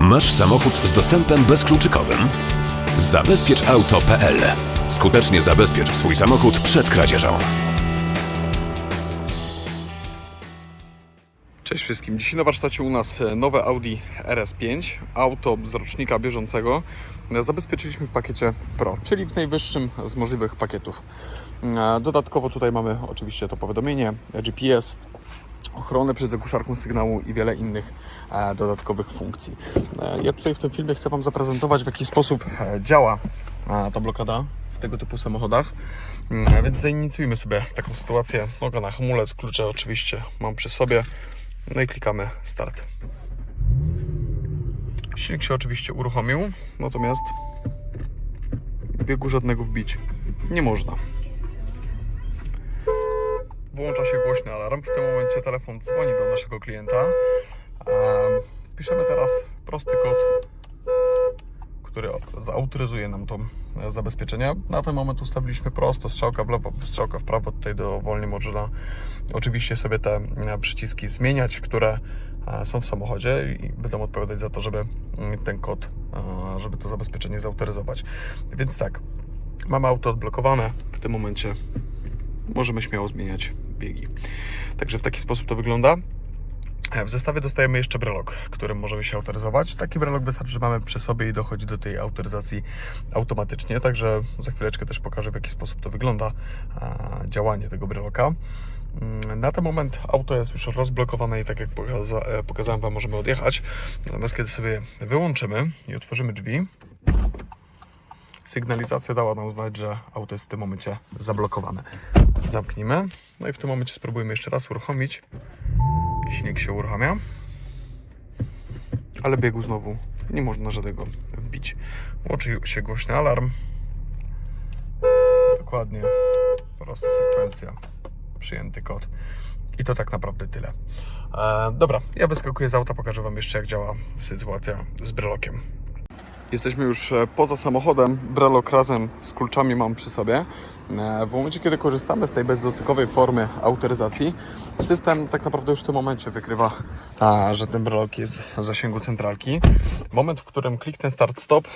Masz samochód z dostępem bezkluczykowym? Zabezpieczauto.pl Skutecznie zabezpiecz swój samochód przed kradzieżą. Cześć wszystkim. Dzisiaj na warsztacie u nas e, nowe Audi RS5, auto z rocznika bieżącego. E, Zabezpieczyliśmy w pakiecie Pro, czyli w najwyższym z możliwych pakietów. E, Dodatkowo tutaj mamy oczywiście to powiadomienie, GPS, ochronę przed zagłuszarką sygnału i wiele innych e, dodatkowych funkcji. E, ja tutaj w tym filmie chcę Wam zaprezentować, w jaki sposób e, działa ta blokada w tego typu samochodach. Mm, Więc zainicjujmy sobie taką sytuację. Noga na hamulec, klucze oczywiście mam przy sobie. No i klikamy start. Silnik się oczywiście uruchomił, natomiast biegu żadnego wbić nie można. Włącza się głośny alarm. W tym momencie telefon dzwoni do naszego klienta. Em, Wpiszemy teraz prosty kod, który zautoryzuje nam to e, zabezpieczenie. Na ten moment ustawiliśmy prosto, strzałka w lewo, strzałka w prawo, tutaj dowolnie można oczywiście sobie te e, przyciski zmieniać, które e, są w samochodzie i będą odpowiadać za to, żeby mm, ten kod, żeby to zabezpieczenie zautoryzować. Więc tak, mamy auto odblokowane, w tym momencie możemy śmiało zmieniać biegi. Także w taki sposób to wygląda. E, W zestawie dostajemy jeszcze brelok, którym możemy się autoryzować. Taki brelok wystarczy, że mamy przy sobie i dochodzi do tej autoryzacji automatycznie. Także za chwileczkę też pokażę, w jaki sposób to wygląda e, działanie tego breloka. Mm, Na ten moment auto jest już rozblokowane i tak jak pokaza e, pokazałem Wam, możemy odjechać. Natomiast kiedy sobie wyłączymy i otworzymy drzwi, sygnalizacja dała nam znać, że auto jest w tym momencie zablokowane. Zamknijmy. No i w tym momencie spróbujemy jeszcze raz uruchomić. Silnik się uruchamia. Ale biegu znowu nie można żadnego wbić. Łączy się głośny alarm. Dokładnie. Prosta sekwencja. Przyjęty kod. I to tak naprawdę tyle. E, dobra, ja wyskakuję z auta, pokażę Wam jeszcze jak działa sytuacja z brelokiem. Jesteśmy już e, poza samochodem. Brelok razem z kluczami mam przy sobie. E, W momencie, kiedy korzystamy z tej bezdotykowej formy autoryzacji, system tak naprawdę już w tym momencie wykrywa, że ten brelok jest w zasięgu centralki. Moment, w którym kliknę start stop,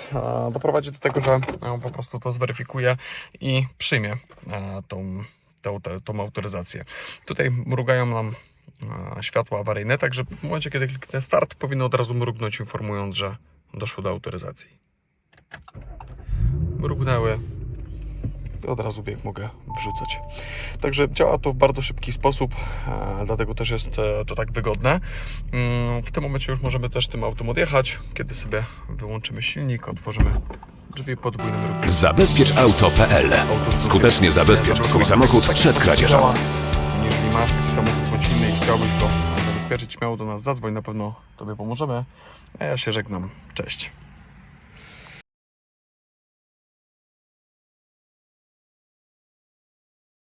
doprowadzi do tego, że e, po prostu to zweryfikuje i przyjmie tą, tą, tą, autoryzację. Tutaj mrugają nam światła awaryjne, także w momencie, kiedy kliknę start, powinno od razu mrugnąć, informując, że doszło do autoryzacji. Mrugnęły. I od razu bieg mogę wrzucać. Także działa to w bardzo szybki sposób, e, dlatego też jest e, to tak wygodne. Mm, W tym momencie już możemy też tym autem odjechać, kiedy sobie wyłączymy silnik, otworzymy drzwi podwójnym ruchem. Zabezpieczauto.pl Skutecznie zabezpiecz swój samochód przed kradzieżą. Jeżeli masz taki samochód bądź inny i chciałbyś go zabezpieczyć, śmiało do nas zadzwoń, na pewno Tobie pomożemy. A ja się żegnam. Cześć.